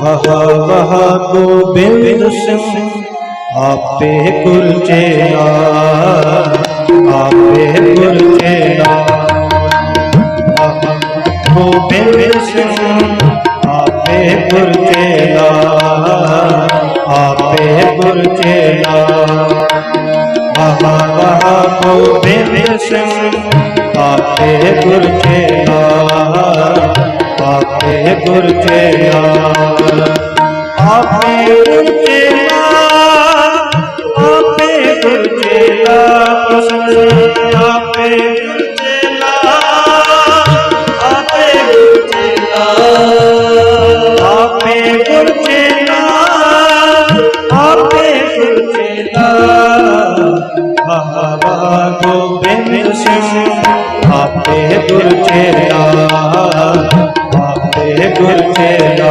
ਵਹਾ ਵਹਾ ਗੋਬਿੰਦ ਸਿੰਘ, ਆਪੇ ਗੁਰ ਚੇਲਾ ਆਪੇ ਗੁਰ ਚੇਲਾ ਗੋਬਿੰਦ ਸਿੰਘ, ਆਪੇ ਗੁਰ ਚੇਲਾ ਆਪੇ ਗੁਰ ਚੇਲਾ ਵਾਹ ਗੋਬਿੰਦ ਸਿੰਘ ਆਪੇ ਗੁਰ ਚੇਲਾ ਆਪੇ ਗੁਰ ਚੇਲਾ, ਆਪੇ ਗੁਰ ਚੇਲਾ, ਆਪੇ ਗੁਰ ਚੇਲਾ ਪ੍ਰਸੰਨ ਆਪੇ ਵਾਹ ਵਾਹ ਗੋਬਿੰਦ ਸਿੰਘ ਆਪੇ ਗੁਰ ਚੇਲਾ ਆਪੇ ਗੁਰ ਚੇਲਾ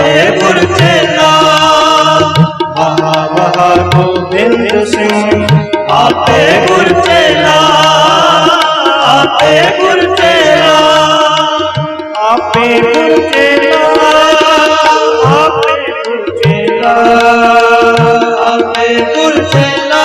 ਆਪੇ ਗੁਰ ਚੇਲਾ ਆਹ ਬਾਹ ਗੋਬਿੰਦ ਸਿੰਘ, ਆਪੇ ਗੁਰ ਚੇਲਾ ਆਪੇ ਗੁਰ ਚੇਲਾ ਆਪੇ ਗੁਰ ਚੇਲਾ ਆਪੇ ਗੁਰ ਚੇਲਾ ਆਪੇ ਗੁਰ ਚੇਲਾ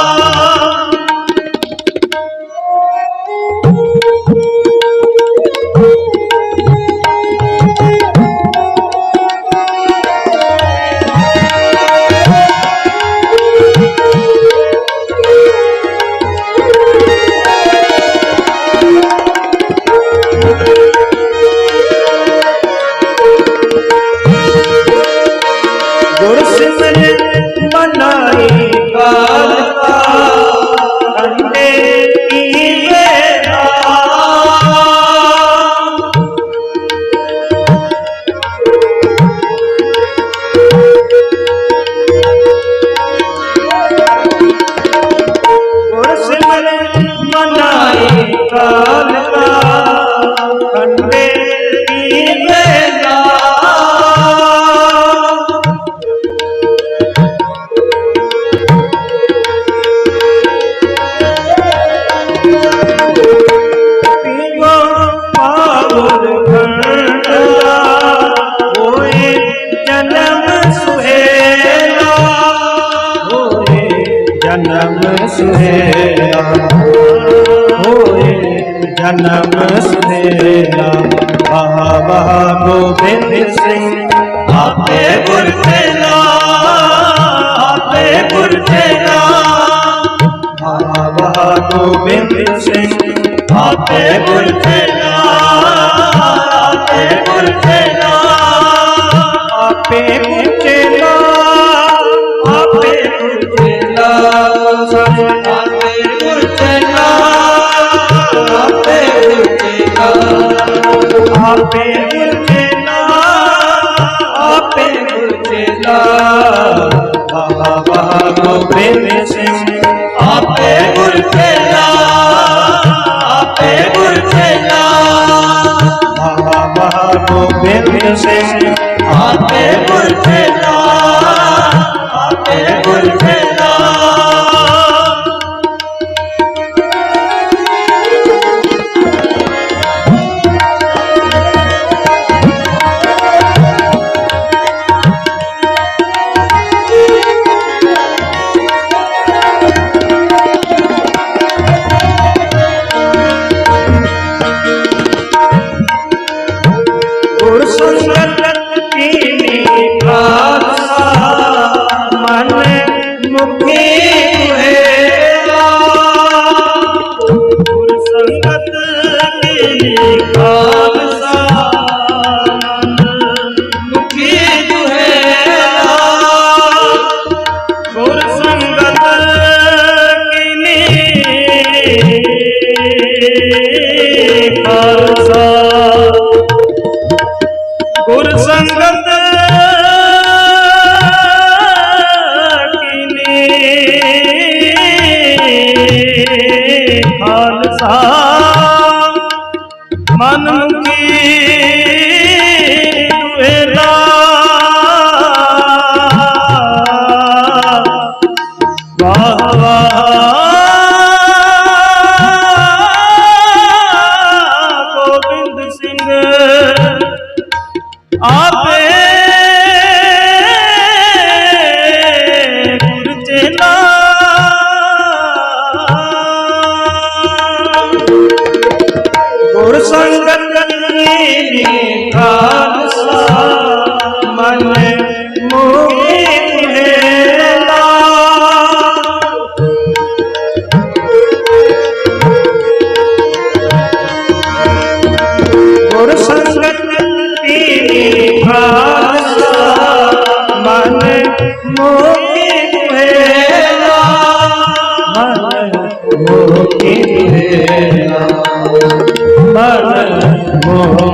ਜਨਮ ਸੁਹੇਲਾ। ਹੋਏ ਜਨਮ ਸੁਹੇਲਾ। ਹੋਏ ਜਨਮ ਸੁਹੇਲਾ। ਬਾਬਾ ਗੋਬਿੰਦ ਸਿੰਘ, ਆਪੇ ਗੁਰ ਚੇਲਾ ਆਪੇ ਗੁਰ ਚੇਲਾ ਵਾਹ ਗੋਬਿੰਦ ਸਿੰਘ, ਆਪੇ ਗੁਰ ਚੇਲਾ ਆਪੇ ਗੁਰ ਚੇਲਾ ਆਪੇ ਪੁੱਛੇਲਾ ਆਪੇ ਪੁੱਛੇਲਾ ਸਭ ਆਪੇ ਪੁੱਛੇਲਾ ਆਪੇ ਪੁੱਛੇਲਾ ਆਪੇ ਪੁੱਛੇਲਾ ਆਪੇ ਪੁੱਛੇਲਾ ਵਾਹ ਵਾਹ ਗੋਬਿੰਦ ਸਿੰਘ गोविंद से आपे गुल फैला आपे गुल फैला ਗੁਰ ਸੰਗਤ ਕੀਨੀ ਖਾਲਸਾ ਮਨ ਮੁਖੀ ਵੇਲਾ? ਵਾਹ ਗੁਰ ਸੰਗਤ ਨੀ ਖਾਲਸਾ ਮਨ ਮੋਹਿ ਹੈਲਾ ਗੁਰ ਸੰਗਤ ਦੀ ਖਾਲਸਾ ਮਨ ਮੋਹਿ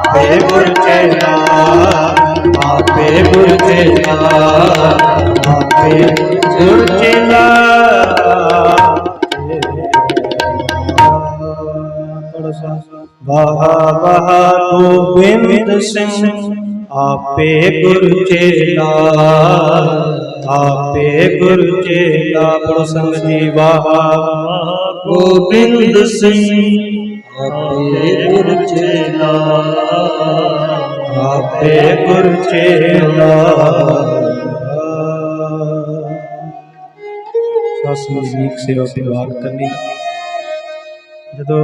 ਆਪੇ ਗੁਰ ਆਪੇ ਗੁਰ ਚੇਲਾ ਆਪੇ ਗੁਰ ਚੇਲਾ ਵਾਹ ਵਾਹ ਗੋਬਿੰਦ ਸਿੰਘ, ਆਪੇ ਗੁਰ ਚੇਲਾ ਆਪੇ ਗੁਰ ਚੇਲਾ ਪੜੋ ਸੰਗ ਜੀ, ਵਾਹ ਵਾਹ ਗੋਬਿੰਦ ਸਿੰਘ, ਆਪੇ ਗੁਰ ਚੇਲਾ ਆਪੇ ਗੁਰ ਚੇਲਾ ਸਸ ਸੇਵਾ ਵਿਵਾਰ ਕਰਨੀ ਜਦੋਂ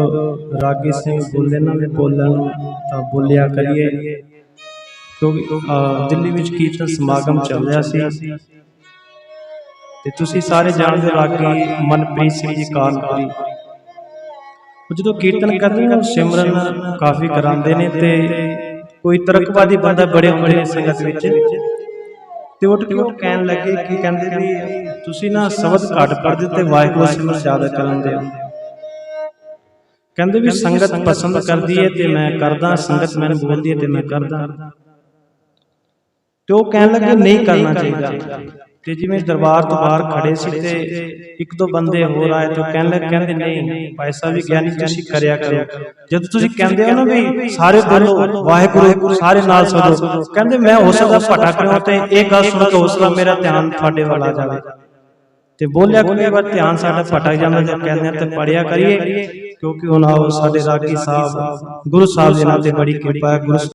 ਰਾਗੀ ਸਿੰਘ ਬੋਲੇ ਨਾ ਦੇ ਬੋਲਣ ਤਾਂ ਬੋਲਿਆ ਕਰੀਏ, ਕਿਉਂਕਿ ਦਿੱਲੀ ਵਿੱਚ ਕੀਰਤਨ ਸਮਾਗਮ ਚੱਲ ਰਿਹਾ ਸੀ। ਤੇ ਤੁਸੀਂ ਸਾਰੇ ਜਾਣਦੇ ਹੋ ਰਾਗੀ ਮਨਪ੍ਰੀਤ ਸਿੰਘ ਜੀ ਕਾਨਪੁਰੀ ਜਦੋਂ ਕੀਰਤਨ ਕਰਦੇ ਨੇ, ਸਿਮਰਨ ਕਾਫੀ ਕਰਾਉਂਦੇ ਨੇ ਤੇ ਕੋਈ ਤਰਕਵਾਦੀ ਬੰਦਾ ਬੜੇ ਹੁੰਦੇ ਨੇ ਸੰਗਤ ਵਿੱਚ। ਤੇ ਉੱਠ ਕੇ ਉਹ ਕਹਿਣ ਲੱਗੇ ਕਿ ਕਹਿੰਦੇ ਵੀ ਤੁਸੀਂ ਨਾ ਸ਼ਬਦ ਘੱਟ ਪੜ੍ਹਦੇ ਤੇ ਵਾਹਿਗੁਰੂ ਸਿਮਰਨ ਜ਼ਿਆਦਾ ਕਰਾਉਂਦੇ ਹੋ। ਕਹਿੰਦੇ ਵੀ ਸੰਗਤ ਪਸੰਦ ਕਰਦੀ ਹੈ ਤੇ ਮੈਂ ਕਰਦਾ, ਸੰਗਤ ਮੈਨੂੰ ਬੋਲਦੀ ਹੈ ਤੇ ਮੈਂ ਕਰਦਾ। ਤੇ ਉਹ ਕਹਿਣ ਲੱਗੇ, ਨਹੀਂ ਕਰਨਾ ਚਾਹੀਦਾ। ਤੇ ਜਿਵੇਂ ਦਰਬਾਰ ਤੋਂ ਬਾਹਰ ਖੜੇ ਸੀ ਤੇ ਇੱਕ ਦੋ ਬੰਦੇ ਹੋਰ ਆਏ ਤੇ ਉਹ ਕਹਿਣ ਲੱਗੇ ਕਹਿੰਦੇ ਨਹੀਂ, ਭਾਈ ਸਾਹਿਬ ਵੀ ਗਿਆਨੀ ਤੁਸੀਂ ਕਰਿਆ ਕਰੋ। ਜਦੋਂ ਤੁਸੀਂ ਕਹਿੰਦੇ ਹੋ ਨਾ ਵੀ ਸਾਰੇ ਬੋਲੋ, ਵਾਹਿਗੁਰੂ ਸਾਰੇ ਨਾਲ ਸਦੋ ਕਹਿੰਦੇ ਮੈਂ ਹੋ ਸਕਦਾ ਭਟਕ ਕਰਾਂ ਤੇ ਇਹ ਗੱਲ ਸੁਣ ਕੇ ਹੌਸਲਾ ਮੇਰਾ ਧਿਆਨ ਤੁਹਾਡੇ ਵੱਲ ਆ ਜਾਵੇ। ਤੇ ਬੋਲਿਆ ਕੋਈ ਵਾਰ ਧਿਆਨ ਸਾਡਾ ਭਟਕ ਜਾਂਦਾ ਜਦ ਕਹਿੰਦੇ ਆ ਤੇ ਪੜਿਆ ਕਰੀਏ, ਕਿਉਂਕਿ ਹੁਣ ਆਓ ਸਾਡੇ ਰਾਗੀ ਸਾਹਿਬ, ਗੁਰੂ ਸਾਹਿਬ ਦੇ ਨਾਲ ਤੇ ਬੜੀ ਕਿਰਪਾ ਹੈ, ਗੁਰੂ